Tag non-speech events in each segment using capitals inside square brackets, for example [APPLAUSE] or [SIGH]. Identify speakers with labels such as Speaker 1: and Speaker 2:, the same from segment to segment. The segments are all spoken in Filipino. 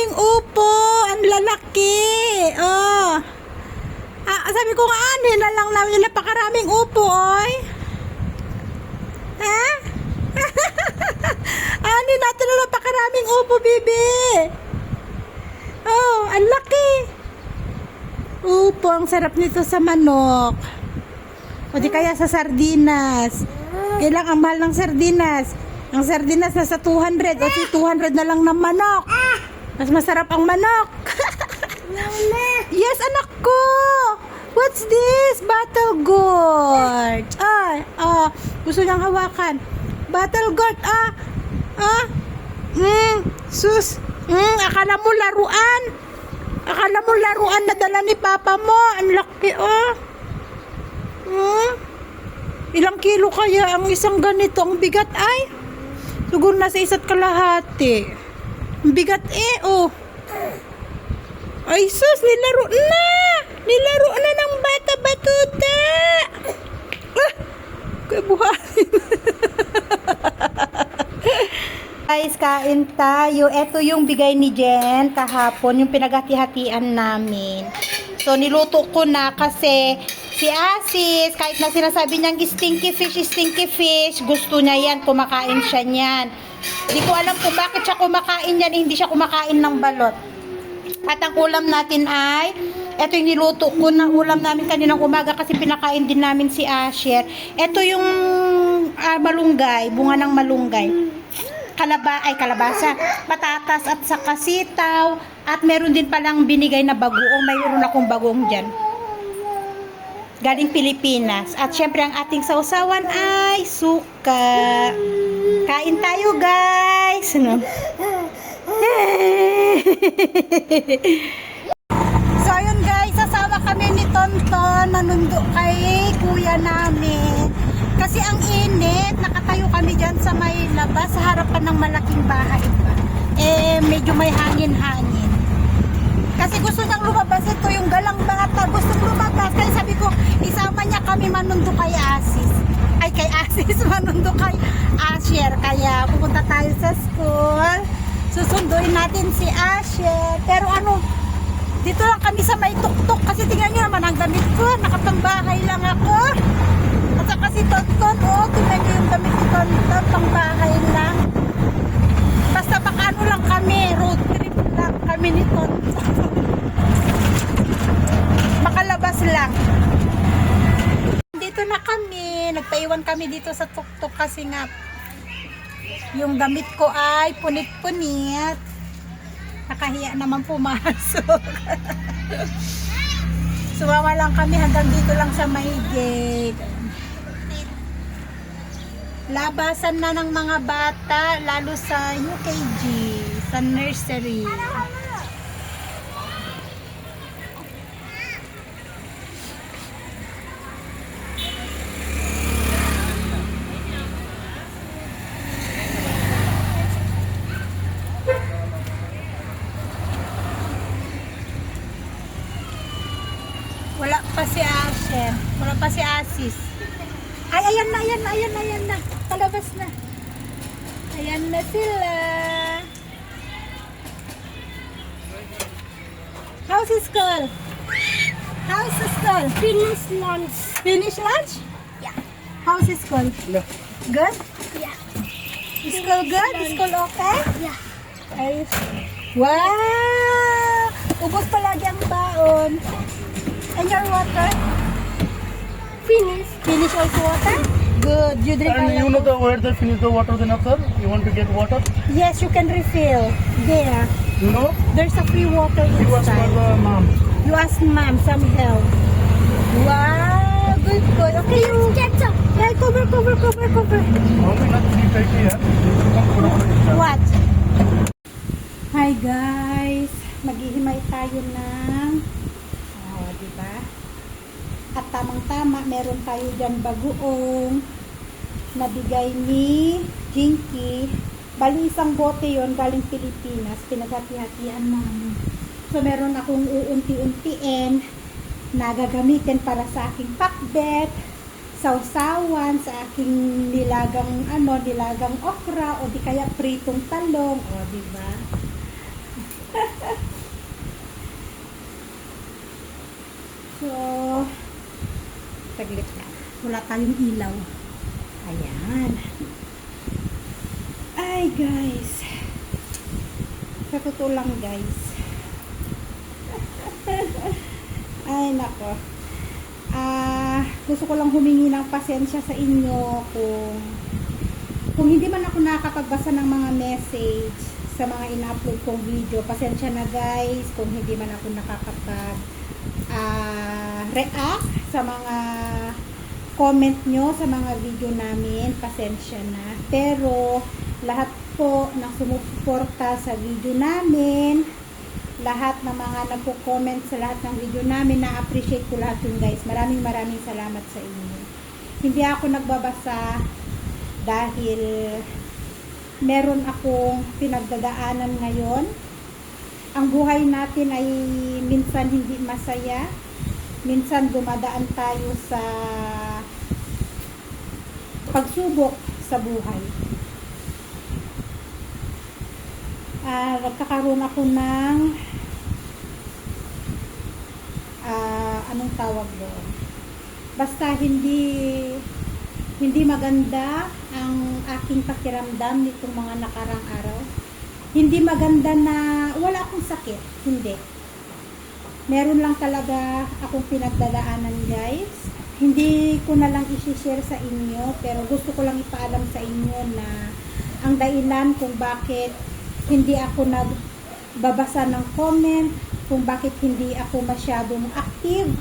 Speaker 1: napakaming upo. Ang lalaki. Oh. Ah, sabi ko nga, ano na lang namin napakaraming upo, oy. [LAUGHS] Ha? Ani natin na napakaraming upo, bibi. Oh, ang laki. Upo, ang sarap nito sa manok. O di kaya sa sardinas. Kailang ang mahal ng sardinas. Ang sardinas nasa 200 o si 200 na lang ng manok. Mas masarap ang manok. yes, anak ko. What's this? Battle gourd. Ah, ah, gusto niyang hawakan. Battle gourd, ah. Ah. Mm, sus. Mm, akala mo laruan. Akala mo laruan na dala ni papa mo. Ang laki, oh. Hmm? Ilang kilo kaya ang isang ganito? Ang bigat ay? Siguro nasa isa't kalahati. Bigat eh, oh. Ay, sus, nilaro na! Nilaro na ng bata batuta! Ah! Kabuhayin. [LAUGHS] Guys, kain tayo. Ito yung bigay ni Jen kahapon, yung pinaghati-hatian namin. So, niluto ko na kasi si Asis, kahit na sinasabi niyang stinky fish, stinky fish, gusto niya yan, kumakain siya niyan. Hindi ko alam kung bakit siya kumakain yan, hindi siya kumakain ng balot. At ang ulam natin ay, ito yung niluto ko na ulam namin kaninang umaga kasi pinakain din namin si Asher. Ito yung ah, malunggay, bunga ng malunggay. Kalaba, ay kalabasa, patatas at saka sitaw. At meron din palang binigay na bagoong, mayroon akong bagong dyan. Galing Pilipinas. At syempre ang ating sausawan ay suka. Kain tayo guys. Ano? [LAUGHS] so ayun guys, sasama kami ni Tonton nanundo kay kuya namin. Kasi ang init, nakatayo kami dyan sa may labas, sa harapan ng malaking bahay pa. Eh, medyo may hangin-hangin. Kasi gusto niyang lumabas ito yung galang bata. Gusto lumabas. Kaya sabi ko, isama niya kami manundo kay Asis. Ay, kay Asis, [LAUGHS] manundo kay Asher. Kaya pupunta tayo sa school. Susunduin natin si Asher. Pero ano, dito lang kami sa may tuktok. Kasi tingnan niyo naman ang damit ko. Nakatambahay lang ako. At saka si Tonton, oh, tingnan niyo yung damit ni Tonton. Pangbahay lang. Basta baka ano lang kami, road trip lang kami ni Tonton. [LAUGHS] Makalabas lang. Dito na kami. Nagpaiwan kami dito sa tuktok kasi nga yung damit ko ay punit-punit. Nakahiya naman pumasok. [LAUGHS] Sumama lang kami hanggang dito lang sa may. Labasan na ng mga bata, lalo sa UKG, sa nursery. Wala pa si Asher. Wala pa si Asis. Ay, ayan na, ayan na, ayan na, ayan na. Palabas na. Ayan na sila. How's the school? How's the school?
Speaker 2: Finish lunch.
Speaker 1: Finish lunch?
Speaker 2: Yeah.
Speaker 1: How's the school?
Speaker 2: Yeah.
Speaker 1: Good?
Speaker 2: Yeah.
Speaker 1: School good? School okay?
Speaker 2: Yeah.
Speaker 1: Ay, wow! Ubos palagi ang baon. And your water?
Speaker 2: Finish.
Speaker 1: Finish also water? Good. You drink
Speaker 3: And you know the where they finish the water then after? You want to get water?
Speaker 1: Yes, you can refill. There.
Speaker 3: You know?
Speaker 1: There's a free water
Speaker 3: You ask for
Speaker 1: inside.
Speaker 3: the mom.
Speaker 1: You ask ma'am some help. Wow! Good, good. Okay, you...
Speaker 2: Ketchup.
Speaker 1: Yeah, cover, cover, cover, cover.
Speaker 3: Mommy not 330 here. Come put on the
Speaker 1: What? Hi guys, maghihimay tayo ng oh, di ba? At tamang-tama, meron tayo diyan bagoong nabigay ni Jinky. Bali isang bote yon galing Pilipinas, pinaghati-hatian namin. So meron akong uunti-untiin na gagamitin para sa aking pakbet, sausawan, sa aking nilagang ano, nilagang okra o di kaya pritong talong, o di ba? [LAUGHS] so, saglit na. Wala tayong ilaw. Ayan. Ay, guys. Sa totoo lang, guys. [LAUGHS] Ay, nako. Ah, gusto ko lang humingi ng pasensya sa inyo kung kung hindi man ako nakakapagbasa ng mga message sa mga ina-upload kong video. Pasensya na guys kung hindi man ako nakakapag ah, react sa mga comment nyo sa mga video namin. Pasensya na. Pero lahat po ng sumusuporta sa video namin, lahat ng mga nagko-comment sa lahat ng video namin, na-appreciate ko lahat yun guys. Maraming maraming salamat sa inyo. Hindi ako nagbabasa dahil meron akong pinagdadaanan ngayon. Ang buhay natin ay minsan hindi masaya. Minsan dumadaan tayo sa pagsubok sa buhay. Ah, nagkakaroon ako ng ah, anong tawag doon? Basta hindi hindi maganda ang aking pakiramdam nitong mga nakarang araw. Hindi maganda na wala akong sakit. Hindi. Meron lang talaga akong pinagdadaanan guys. Hindi ko na lang isi-share sa inyo pero gusto ko lang ipaalam sa inyo na ang dahilan kung bakit hindi ako nagbabasa ng comment, kung bakit hindi ako masyadong active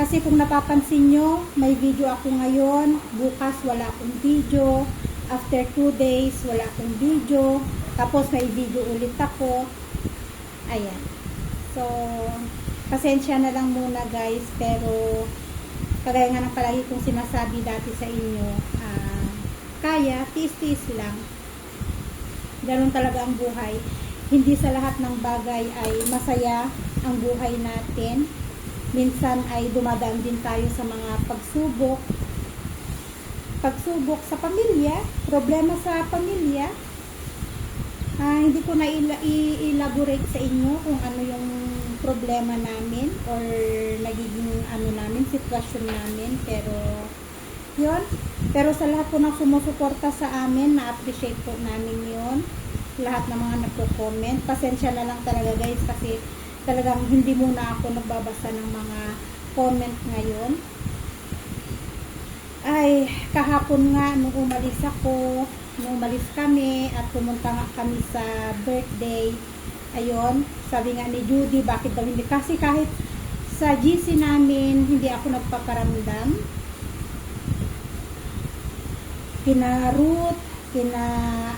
Speaker 1: kasi kung napapansin nyo, may video ako ngayon, bukas wala akong video, after 2 days wala akong video, tapos may video ulit ako. Ayan. So, pasensya na lang muna guys, pero kagaya nga ng palagi kong sinasabi dati sa inyo, ah, kaya, tiis-tiis lang. Ganun talaga ang buhay. Hindi sa lahat ng bagay ay masaya ang buhay natin minsan ay dumadaan din tayo sa mga pagsubok pagsubok sa pamilya problema sa pamilya Ah, hindi ko na i-elaborate sa inyo kung ano yung problema namin or nagiging ano namin, sitwasyon namin pero yon pero sa lahat po ng sumusuporta sa amin na-appreciate po namin yon lahat ng mga nagko-comment. Pasensya na lang talaga guys kasi talagang hindi muna ako nagbabasa ng mga comment ngayon. Ay, kahapon nga, nung umalis ako, umalis kami at pumunta nga kami sa birthday, ayun, sabi nga ni Judy, bakit daw hindi? Kasi kahit sa GC namin, hindi ako nagpaparamdam. Kina Ruth, kina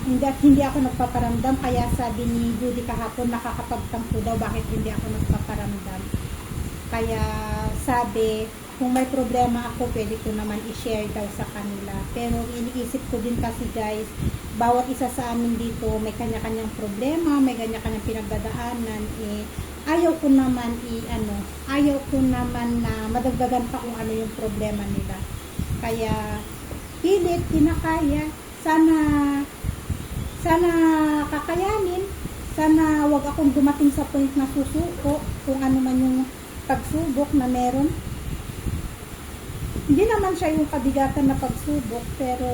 Speaker 1: hindi hindi ako nagpaparamdam kaya sabi ni Judy kahapon nakakapagtampo daw bakit hindi ako nagpaparamdam kaya sabi kung may problema ako pwede ko naman i-share daw sa kanila. Pero iniisip ko din kasi guys bawat isa sa amin dito may kanya-kanyang problema may kanya-kanyang pinagdadaanan eh ayaw ko naman i ano ayaw ko naman na madagdagan pa kung ano yung problema nila. Kaya pilit kinakaya. Sana sana kakayanin. Sana wag akong dumating sa point na susuko kung ano man yung pagsubok na meron hindi naman siya yung kabigatan na pagsubok pero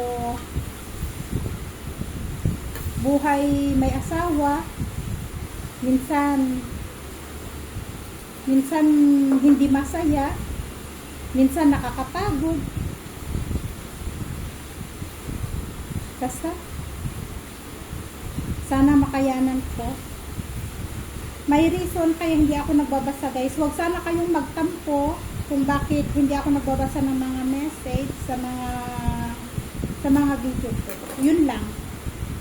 Speaker 1: buhay may asawa minsan minsan hindi masaya minsan nakakapagod Basta, sana makayanan ko. May reason kaya hindi ako nagbabasa guys. Huwag sana kayong magtampo kung bakit hindi ako nagbabasa ng mga message sa mga sa mga video ko. Yun lang.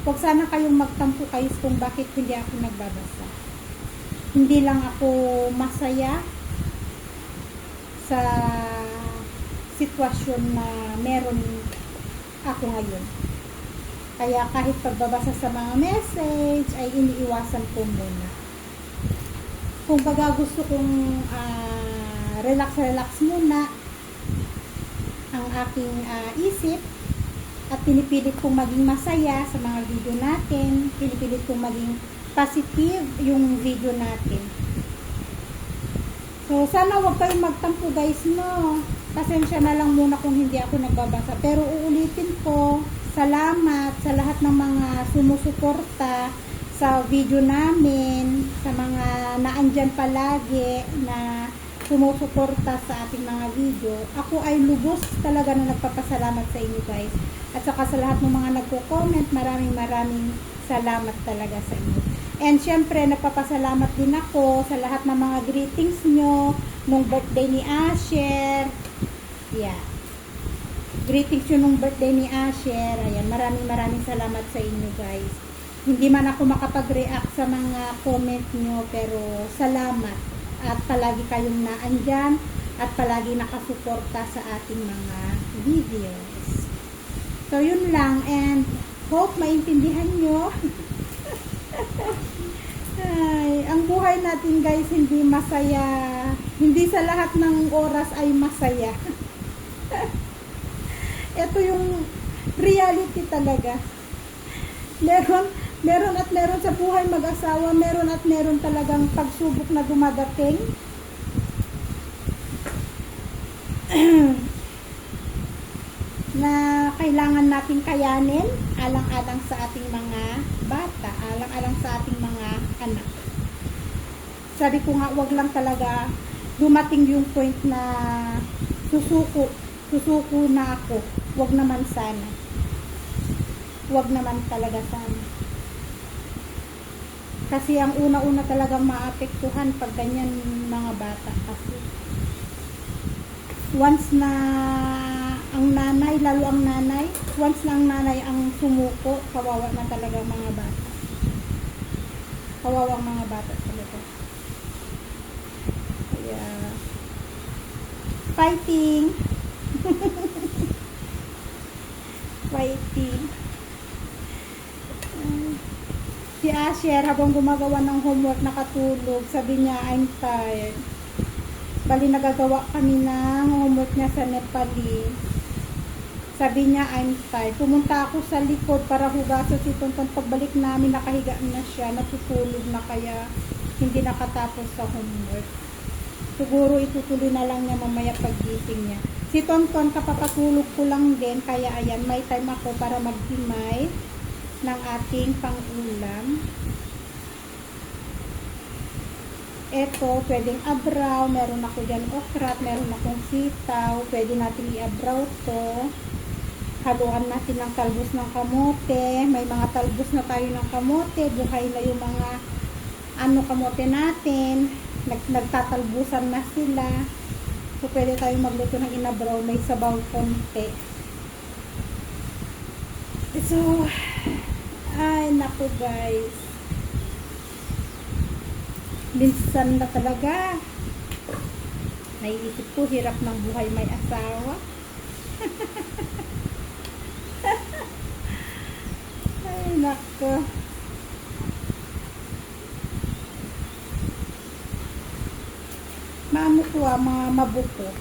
Speaker 1: Huwag sana kayong magtampo guys kung bakit hindi ako nagbabasa. Hindi lang ako masaya sa sitwasyon na meron ako ngayon. Kaya kahit pagbabasa sa mga message ay iniiwasan ko muna. Kung baga gusto kong ah, relax-relax muna ang aking ah, isip at pinipilit kong maging masaya sa mga video natin, pinipilit kong maging positive yung video natin. So, sana wag kayong magtampo guys, no? Pasensya na lang muna kung hindi ako nagbabasa. Pero uulitin ko, salamat sa lahat ng mga sumusuporta sa video namin, sa mga naandyan palagi na sumusuporta sa ating mga video. Ako ay lubos talaga na nagpapasalamat sa inyo guys. At saka sa lahat ng mga nagko-comment, maraming maraming salamat talaga sa inyo. And syempre, nagpapasalamat din ako sa lahat ng mga greetings nyo nung birthday ni Asher. Yeah. Greetings yun nung birthday ni Asher. Ayan, maraming maraming salamat sa inyo guys. Hindi man ako makapag-react sa mga comment nyo, pero salamat. At palagi kayong naandyan at palagi nakasuporta sa ating mga videos. So, yun lang. And hope maintindihan nyo. [LAUGHS] Ay, ang buhay natin guys hindi masaya. Hindi sa lahat ng oras ay masaya. [LAUGHS] Ito yung reality talaga. Meron, meron at meron sa buhay mag-asawa, meron at meron talagang pagsubok na dumadating. [CLEARS THROAT] na kailangan nating kayanin alang-alang sa ating mga bata, alang-alang sa ating mga anak. Sabi ko nga, wag lang talaga dumating yung point na susuko, susuko na ako. Wag naman sana. Wag naman talaga sana. Kasi ang una-una talagang maapektuhan pag ganyan mga bata kasi once na ang nanay, lalo ang nanay, once na ang nanay ang sumuko, kawawa na talaga mga bata. Kawawa ang mga bata talaga. Kaya, fighting. [LAUGHS] fighting. Ah, Asher, habang gumagawa ng homework, nakatulog. Sabi niya, I'm tired. Bali, nagagawa kami ng homework niya sa Nepali. Sabi niya, I'm tired. Pumunta ako sa likod para hugasan si Tonton. Pagbalik namin, nakahiga na siya. Natutulog na kaya hindi nakatapos sa homework. Siguro itutuloy na lang niya mamaya paggising niya. Si Tonton, kapapatulog ko lang din. Kaya ayan, may time ako para maghimay ng ating pang-ulam. Ito, pwedeng abraw. Meron ako dyan okra, meron akong sitaw. Pwede natin i-abraw to. Haluan natin ng talbos ng kamote. May mga talbos na tayo ng kamote. Buhay na yung mga ano kamote natin. Nag, nagtatalbusan na sila. So, pwede tayong magluto ng inabraw. May sabaw konti. So, ay, naku guys. Minsan na talaga. Naiisip ko, hirap ng buhay may asawa. [LAUGHS] ay, naku. Maano ko ah, mga mabuko.